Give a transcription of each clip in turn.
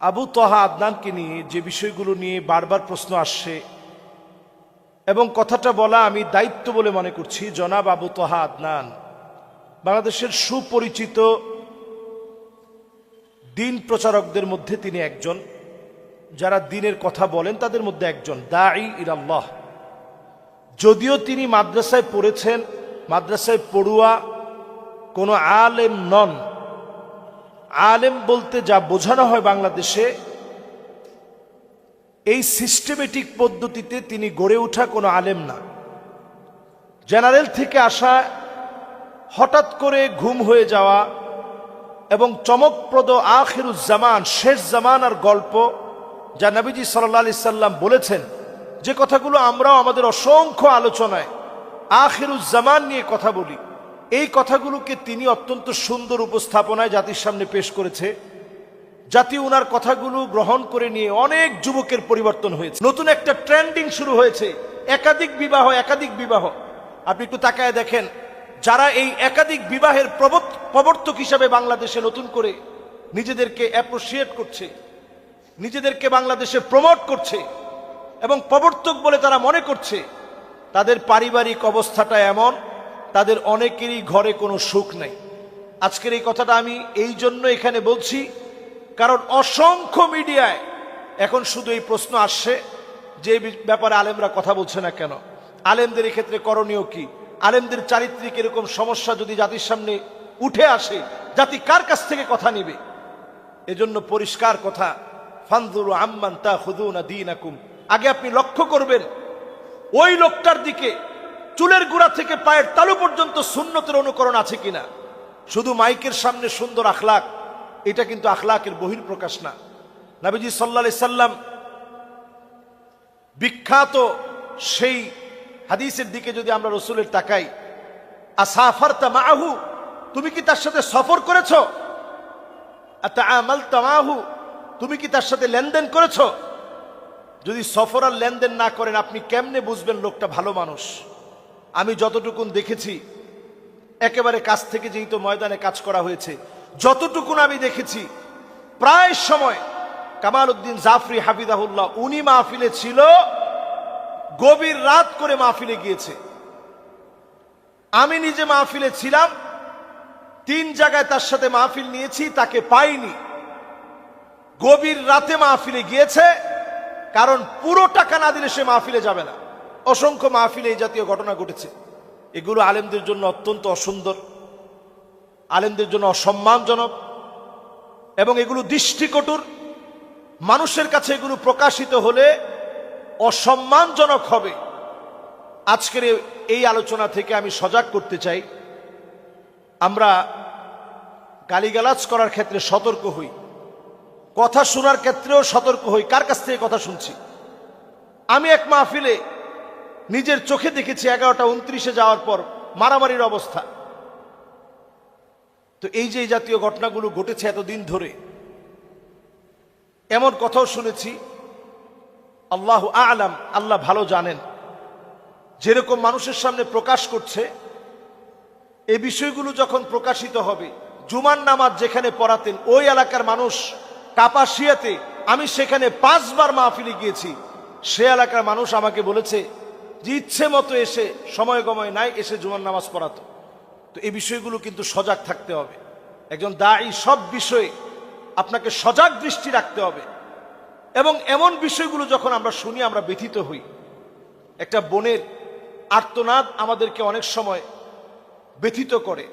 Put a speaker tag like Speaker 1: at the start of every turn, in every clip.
Speaker 1: আবু তহা আদনানকে নিয়ে যে বিষয়গুলো নিয়ে বারবার প্রশ্ন আসছে এবং কথাটা বলা আমি দায়িত্ব বলে মনে করছি, জনাব আবু তহা আদনান, বাংলাদেশের সুপরিচিত দিন প্রচারকদের মধ্যে তিনি একজন। যারা দিনের কথা বলেন তাদের মধ্যে একজন, দাঈ ইরাল্লাহ যদিও তিনি মাদ্রাসায় পড়েছেন, মাদ্রাসায় পড়ুয়া কোনো আলেম নন আলেম বলতে যা বোঝানো হয় বাংলাদেশে, এই সিস্টেমেটিক পদ্ধতিতে তিনি গড়ে ওঠা কোনো আলেম না। জেনারেল থেকে আসা, হঠাৎ করে ঘুম হয়ে যাওয়া এবং চমকপ্রদ আখিরুজ্জামান শেষ জামানার গল্প যা নবীজি সাল্লা সাল্লাম বলেছেন, যে কথাগুলো আমরাও আমাদের অসংখ্য আলোচনায় আখিরুজ্জামান নিয়ে কথা বলি। এই কথাগুলোকে তিনি অত্যন্ত সুন্দর উপস্থাপনায় জাতির সামনে পেশ করেছে জাতি উনার কথাগুলো গ্রহণ করে নিয়ে অনেক যুবকের পরিবর্তন হয়েছে। নতুন একটা ট্রেন্ডিং শুরু হয়েছে, একাধিক বিবাহ একাধিক বিবাহ। আপনি একটু তাকায় দেখেন, যারা এই একাধিক বিবাহের প্রবর্ত- প্রবর্তক হিসাবে বাংলাদেশে নতুন করে নিজেদেরকে অ্যাপ্রোসিয়েট করছে, নিজেদেরকে বাংলাদেশে প্রমোট করছে এবং প্রবর্তক বলে তারা মনে করছে, তাদের পারিবারিক অবস্থাটা এমন তাদের অনেকেরই ঘরে কোনো সুখ নেই। আজকের এই কথাটা আমি এই জন্য এখানে বলছি, কারণ অসংখ্য মিডিয়ায় এখন শুধু এই প্রশ্ন আসছে যে ব্যাপারে আলেমরা কথা বলছে না কেন? আলেমদের ক্ষেত্রে করণীয় কি? আলেমদের চারিত্রিক এরকম সমস্যা যদি জাতির সামনে উঠে আসে, জাতি কার কাছ থেকে কথা নিবে? এজন্য পরিষ্কার কথা, ফানজুরু আম্মান তা খুদুনা দিনাকুম। আগে আপনি লক্ষ্য করবেন, ওই লোকটার দিকে চুলের গোড়া থেকে পায়ের তালু পর্যন্ত সুন্নতের অনুকরণ আছে কিনা? শুধু মাইকের সামনে সুন্দর আখলাক, এটা কিন্তু আখলাকের বহির প্রকাশ না। নাবিজি সাল্লা সাল্লাম বিখ্যাত সেই হাদিসের দিকে যদি আমরা রসুলের তাকাই আসাফার মাহু তুমি কি তার সাথে সফর করেছ? আমাল তামাহু তুমি কি তার সাথে লেনদেন করেছ? যদি সফর আর লেনদেন না করেন, আপনি কেমনে বুঝবেন লোকটা ভালো মানুষ? আমি যতটুকুন দেখেছি, একেবারে কাছ থেকে যেহেতু ময়দানে কাজ করা হয়েছে, যতটুকুন আমি দেখেছি, প্রায় সময় কামাল উদ্দিন জাফরি হাফিদাহুল্লাহ উনি মাহফিলে ছিল, গভীর রাত করে মাহফিলে গিয়েছে। আমি নিজে মাহফিলে ছিলাম, তিন জায়গায় তার সাথে মাহফিল নিয়েছি, তাকে পাইনি। গভীর রাতে মাহফিলে গিয়েছে, কারণ পুরো টাকা না দিলে সে মাহফিলে যাবে না। অসংখ্য মাহফিলে এই জাতীয় ঘটনা ঘটেছে। এগুলো আলেমদের জন্য অত্যন্ত অসুন্দর, আলেমদের জন্য অসম্মানজনক এবং এগুলো দৃষ্টিকটুর। মানুষের কাছে এগুলো প্রকাশিত হলে অসম্মানজনক হবে। আজকের এই আলোচনা থেকে আমি সজাগ করতে চাই। আমরা গালিগালাজ করার ক্ষেত্রে সতর্ক হই। কথা শোনার ক্ষেত্রেও সতর্ক হই। কার কাছ থেকে কথা শুনছি? আমি এক মাহফিলে নিজের চোখে দেখেছি এগারোটা উনত্রিশে যাওয়ার পর মারামারির অবস্থা। তো এই যে জাতীয় ঘটনাগুলো ঘটেছে এতদিন ধরে, এমন কথাও শুনেছি, আল্লাহ আলাম, আল্লাহ ভালো জানেন, যেরকম মানুষের সামনে প্রকাশ করছে এই বিষয়গুলো যখন প্রকাশিত হবে, জুমার নামাজ যেখানে পড়াতেন, ওই এলাকার মানুষ কাপাসিয়াতে, আমি সেখানে পাঁচবার মাহফিলে গিয়েছি, সে এলাকার মানুষ আমাকে বলেছে যে ইচ্ছে মতো এসে, সময় গময় নাই, এসে জুমার নামাজ পড়াতো। তো এই বিষয়গুলো কিন্তু সজাগ থাকতে হবে। একজন দায়ী সব বিষয়ে আপনাকে সজাগ দৃষ্টি রাখতে হবে। এবং এমন বিষয়গুলো যখন আমরা শুনি, আমরা ব্যথিত হই। একটা বোনের আর্তনাদ আমাদেরকে অনেক সময় ব্যথিত করে।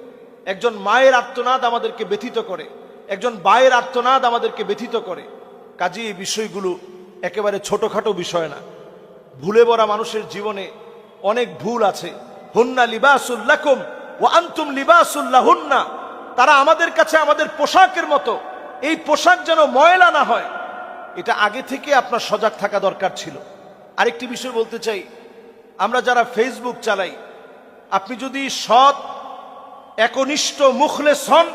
Speaker 1: একজন মায়ের আর্তনাদ আমাদেরকে ব্যথিত করে। একজন বায়ের আর্তনাদ আমাদেরকে ব্যথিত করে। কাজে এই বিষয়গুলো একেবারে ছোটোখাটো বিষয় না। ভুলে ভরা মানুষের জীবনে অনেক ভুল আছে। হুন্না লিবাসুল্লাকুম ও আন্তুম লিবাসুল্লাহ হুন্না তারা আমাদের কাছে আমাদের পোশাকের মতো। এই পোশাক যেন ময়লা না হয়। এটা আগে থেকে আপনার সজাগ থাকা দরকার ছিল। আরেকটি বিষয় বলতে চাই, আমরা যারা ফেসবুক চালাই, আপনি যদি সৎ, একনিষ্ঠ, মুখলেস হন,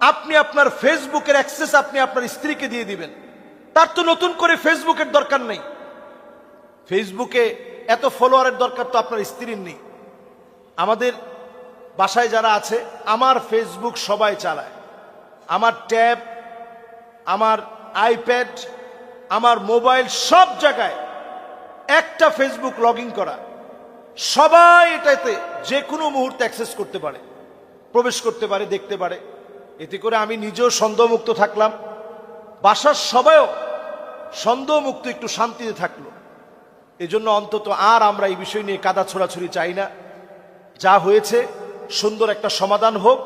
Speaker 1: আপনি আপনার ফেসবুকের অ্যাক্সেস আপনি আপনার স্ত্রীকে দিয়ে দিবেন। তার তো নতুন করে ফেসবুকের দরকার নেই। ফেসবুকে এত ফলোয়ারের দরকার তো আপনার স্ত্রীর নেই। আমাদের বাসায় যারা আছে, আমার ফেসবুক সবাই চালায়। আমার ট্যাব, আমার আইপ্যাড, আমার মোবাইল সব জায়গায় একটা ফেসবুক লগ করা। সবাই এটাতে যে কোনো মুহূর্তে অ্যাক্সেস করতে পারে, প্রবেশ করতে পারে, দেখতে পারে। এতে করে আমি নিজেও সন্দেহমুক্ত থাকলাম। বাসার সবাইও সন্দেহমুক্ত একটু শান্তিতে থাকল। এজন্য অন্তত আর আমরা এই বিষয় নিয়ে কাদা ছোড়াছুড়ি চাই না। যা হয়েছে, সুন্দর একটা সমাধান হোক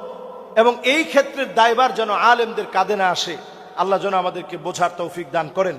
Speaker 1: এবং এই ক্ষেত্রের দায়বার যেন আলেমদের কাঁধে না আসে, আল্লাহ যেন আমাদেরকে বোঝার তৌফিক দান করেন।